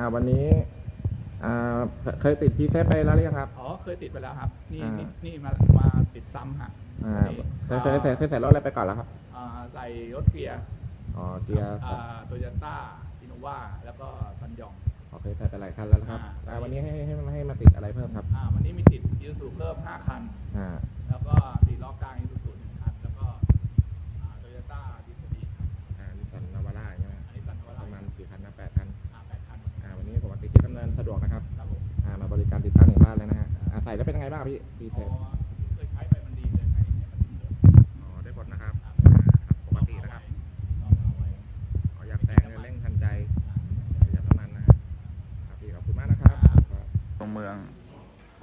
อ่าวันนี้ อ่าเคเคยติดพีเซฟไปแล้วหรือยังครับ อ๋อเคยติดไปแล้วครับ นี่อ่านี่ นี่นี่มามาติดซ้ำฮะอ่านี่เคยเคยเคยเคยใส่รถอะไรไปก่อนแล้วครับ อ่าใส่รถเกียร์อ๋อเกียร์โตโยต้าอินโนวาแล้วก็ซันยอง โอเคใส่ไปหลายคันแล้วนะครับอ่า อ่าวันนี้ให้ให้ให้ให้มาติดอะไรเพิ่มครับ อ่าวันนี้มีติดยูสูเพิ่ม 5 คัน อ่า ไงบ้างครับพี่พีเซอ๋อฟเคยใช้ไปมันดีเลยให้ให้มันดีเลยอ๋อได้ผลนะครับครับอ่าครับปกตินะครับลองเอาไว้ อ๋ออยากแซงเร่งทันใจประหยัดน้ำมันนะฮะครับพี่ขอบคุณมากนะครับครับ ตรงเมือง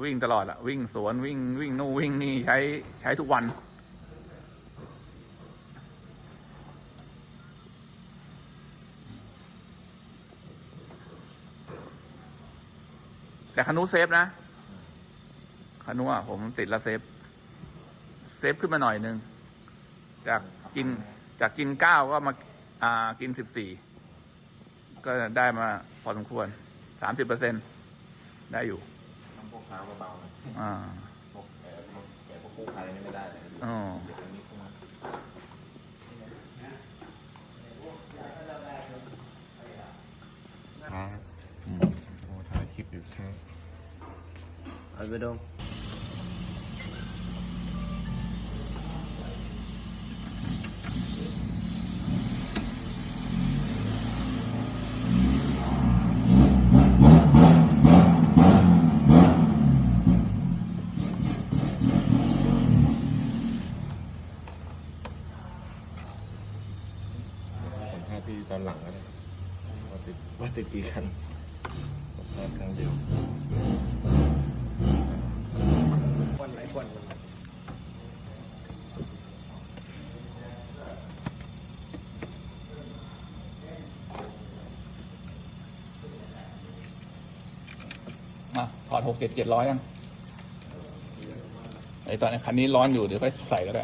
วิ่งตลอดอะวิ่งสวนวิ่งวิ่งนู่นวิ่งนี่ใช้ใช้ทุกวัน แต่คันนู้นเซฟนะ คันนู้นอะผมติดแล้วเซฟ เซฟขึ้นมาหน่อยนึงจากกินจากกินเก้าก็มาอ่ากินสิบสี่ก็ได้มาพอสมควรสามสิบเปอร์เซ็นได้อยู่ต้องพกเท้าเบาๆนะอ่าพวกแผลพวกแผลพวกกู้ภัยนี่ไม่ได้เลยอ๋อเดี๋ยวมันนิดนึงนะครับอืมโอ้ถ่ายคลิปอยู่ใช่เอาไปดมสัมภาษณ์พี่ตอนหลั งก็ได้ว่าติดว่าติดกี่คันสัมภาษณ์ครั้งเดียวคนไหนคนคนมาถอดหกเจ็ดเจ็ดร้อยยังไอตอนนี้คันนี้ร้อนอยู่เดี๋ยวไปใส่ก็ได้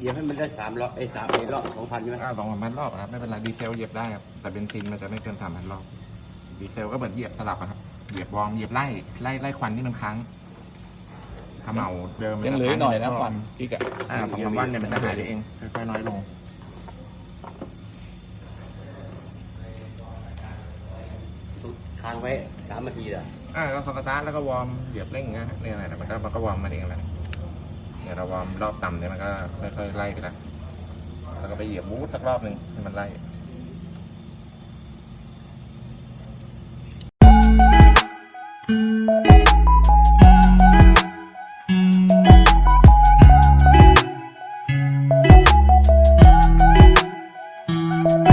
เหยียบเหยียบให้มันได้สามรอบไอ้สามไอ้รอบสองพันใช่ไหมอ่าสองสามพันรอบอะครับไม่เป็นไรดีเซลเหยียบได้ครับแต่เบนซินมันจะไม่เกินสามพันรอบดีเซลก็เหมือนเหยียบสลับอะครับเหยียบวอร์มเหยียบไล่ไล่ไล่ควันที่มันค้างเขม่าเดิมยังเหลือหน่อยนะควันพี่กะอ่าสองสามวันเนี่ยมันจะหายไปเองค่อยๆน้อยลงค้างไว้สามนาทีเหรออ่าเราสตาร์ทแล้วก็วอร์มเหยียบเร่งนะฮะเนี่ยอะไรมันก็มันก็วอร์มมาเองแหละี๋ยวเราวอมรอบต่ำเนี่ยมันก็ค่อยๆไล่ไปละแล้วก็ไปเหยียบบูทสักรอบหนึ่งให้มันไล่ t h